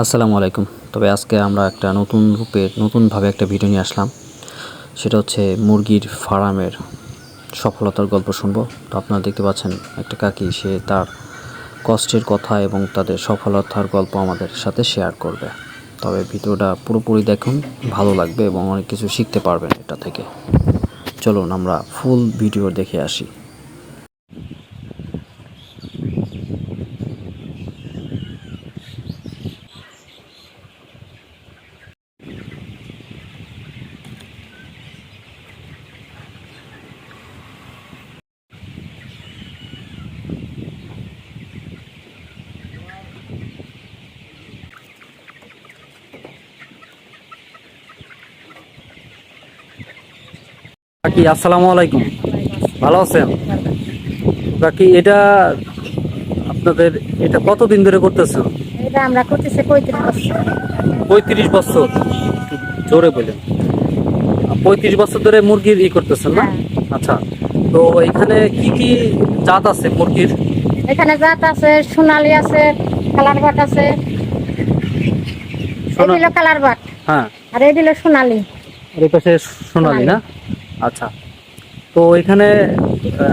আসসালামু আলাইকুম। তবে আজকে আমরা একটা নতুন রূপে, নতুনভাবে একটা ভিডিও নিয়ে আসলাম। সেটা হচ্ছে মুরগির ফার্মের সফলতার গল্প শুনব। তো আপনারা দেখতে পাচ্ছেন একটা কাকি, সে তার কষ্টের কথা এবং তাদের সফলতার গল্প আমাদের সাথে শেয়ার করবে। তবে ভিডিওটা পুরোপুরি দেখুন, ভালো লাগবে এবং অনেক কিছু শিখতে পারবেন এটা থেকে। চলুন আমরা ফুল ভিডিও দেখে আসি। কাকি আসসালামু আলাইকুম। ভালো আছেন? কাকি এটা আপনাদের এটা কতদিন ধরে করতেছেন এটা আমরা করতেছি পঁয়ত্রিশ বছর। পঁয়ত্রিশ বছর। জোরে বলেন। পঁয়ত্রিশ বছর ধরে মুরগির ই করতেছেন না? হ্যাঁ। আচ্ছা। তো এখানে কি কি জাত আছে মুরগির? এখানে জাত আছে সোনালি আছে কালার বাট আছে। এই কালার বাট হ্যাঁ। আর এই দিল সোনালি। আর এই পাশে সোনালি। না? আচ্ছা। তো এখানে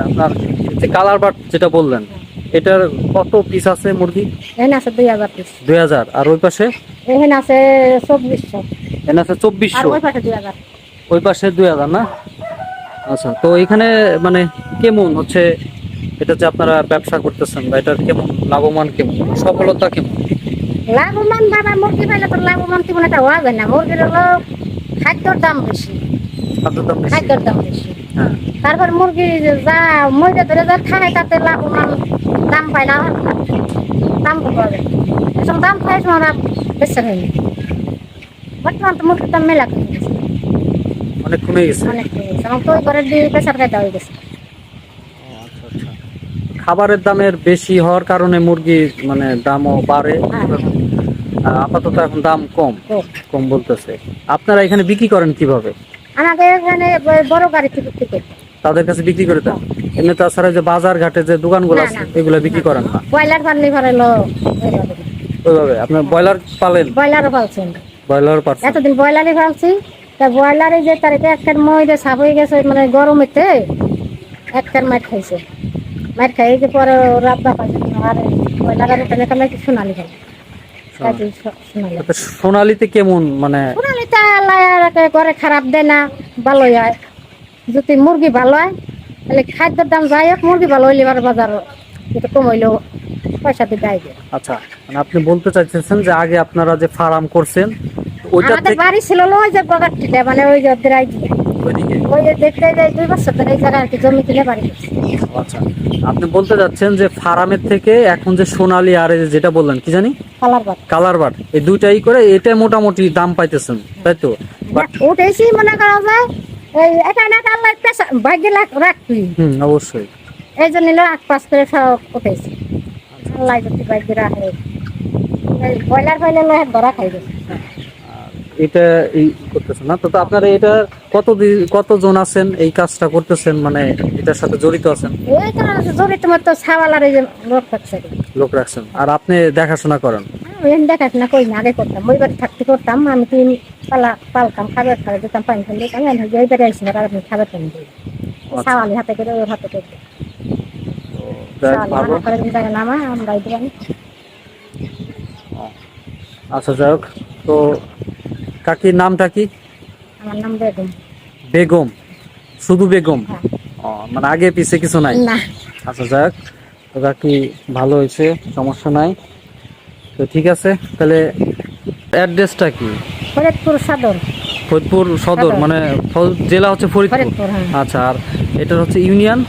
আপনার যে কালার বাট যেটা বললেন এটার কত পিস আছে মুরগি? এখানে আছে দুই হাজার পিস দুই হাজার। আর ওই পাশে? এখানে আছে চব্বিশশো। এখানে আছে আর চব্বিশশো ওই পাশে দুই হাজার। ওই পাশে দুই হাজার না? আচ্ছা তো এখানে মানে কেমন হচ্ছে? এটা যে আপনারা ব্যবসা করতেছেন বা এটার কেমন লাভবান কেমন? সফলতা কেমন? লাভবান বাবা মুরগি পাইলে তো লাভবান তেমন একটা হওয়া যায় না। মুরগির হলো খাদ্যর দাম বেশি। খাদ্যের দাম বেশি? হ্যাঁ। তারপর মুরগি যা মরে ধরে যা খায় তাতে লাভবান দাম পায় না দাম পাবে এসব দাম পাই আমরা বেশি হয়নি বর্তমান তো মুরগির দাম মেলা অনেক কমে গেছে? অনেক কমে গেছে। আমার তো ঘরে দিয়ে খাইতে হয়ে গেছে। আচ্ছা, আচ্ছা। খাবারের দামের বেশি হওয়ার কারণে মুরগি মানে দামও বাড়ে। হ্যাঁ। আপাতত এখন দাম কম। কম বলতেছে। আপনারা এখানে বিক্রি করেন কীভাবে? এখানে বড় গাড়ি থেকে থেকে তাদের কাছে বিক্রি করে এমনি তাছাড়া যে বাজার ঘাটে যে দোকানগুলো আছে। এগুলো বিক্রি করেন না? ব্রয়লার ফার্লি ফারেলো ওইভাবে। আপনার ব্রয়লার পালেন? ব্রয়লারও পালছেন। ব্রয়লার পাচ্ছেন এতদিন ব্রয়লারই পালছি। তা ব্রয়লারে যে তারিখে একটা ময়দা সাপ হয়ে গেছে মানে গরমেতে একটার মাঠ খাইছে। মাঠ খাই যে পরে রাবদা পাইছে আর ব্রয়লারের ওখানে কেন কি সোনালি খাই। সোনালি। সোনালিতে কেমন মানে সোনালি তা আল্লাহ আর একে করে খারাপ দেয় না ভালোই হয়। যদি মুরগি ভালো হয় তাহলে খাদ্যের দাম যাই হোক মুরগি ভালো হইলে এবার বাজার একটু কম হইলেও পয়সা দিতে আইবে আচ্ছা মানে আপনি বলতে চাইতেছেন যে আগে আপনারা যে ফার্ম করছেন ওইটা আমাদের বাড়ি ছিল ওই যে প্রোডাক্টটা মানে ওই যে ওদের আইডিয়া ওইদিকে? ওই যে দেখতে যাই দুই বছর ধরে এই জায়গায় আর কি জমি কিনে বাড়ি আচ্ছা আপনি বলতে যাচ্ছেন যে ফার্মের থেকে এখন যে সোনালি আর যেটা বললেন কি জানি? Colour but. এই দুইটাই করে এটা মোটামুটি দাম পাইতেছেন তাই তো? ওটাই মনে করা যায় এই এটা না আল্লাহ পেশা ভাগ্যে লাগ রাখবি হুম অবশ্যই। এই জন্য আট পাঁচ করে সব উঠেছি। আল্লাহ যদি ভাগ্যে রাখে। ব্রয়লার ধরা খাই গেছে এটা এই করতেছেন না। তো আপনারা এটা কত কতজন আছেন এই কাজটা করতেছেন? মানে এটার সাথে জড়িত আছেন? এই কারণে জোরে তোমার তো ছাওয়ালার এই লোক থাকছে লোক রাখছেন। আর আপনি দেখাশোনা করেন? আমি দেখাশ না কই না আগে করতাম। ওই বাড়ি থাকতে করতাম আমি তিন পালা পালতাম খাবার খাবার দিতাম পানি দিতাম। আমি ওই বাড়ি আসছি না আপনি খাবার দিই। ছাওয়ালি হাতে করে ওর হাতে করে। করে আমরা আচ্ছা যাই হোক। তো কাকির নামটা কি? আমার নাম বেগম। বেগম। শুধু বেগম? হ্যাঁ। ও, মানে আগে পিছে কিছু নাই? না। আচ্ছা যাক তো কাকি ভালো হয়েছে সমস্যা নাই। তো ঠিক আছে তাহলে অ্যাড্রেসটা কি? ফরিদপুর সদর। ফরিদপুর সদর। মানে জেলা হচ্ছে ফরিদপুর? হ্যাঁ। আচ্ছা আর এটা হচ্ছে ইউনিয়ন?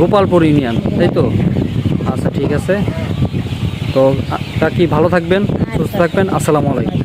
গোপালপুর। ইউনিয়ন তাই তো? আচ্ছা ঠিক আছে। তো কাকি ভালো থাকবেন সুস্থ থাকবেন। আসসালামু আলাইকুম।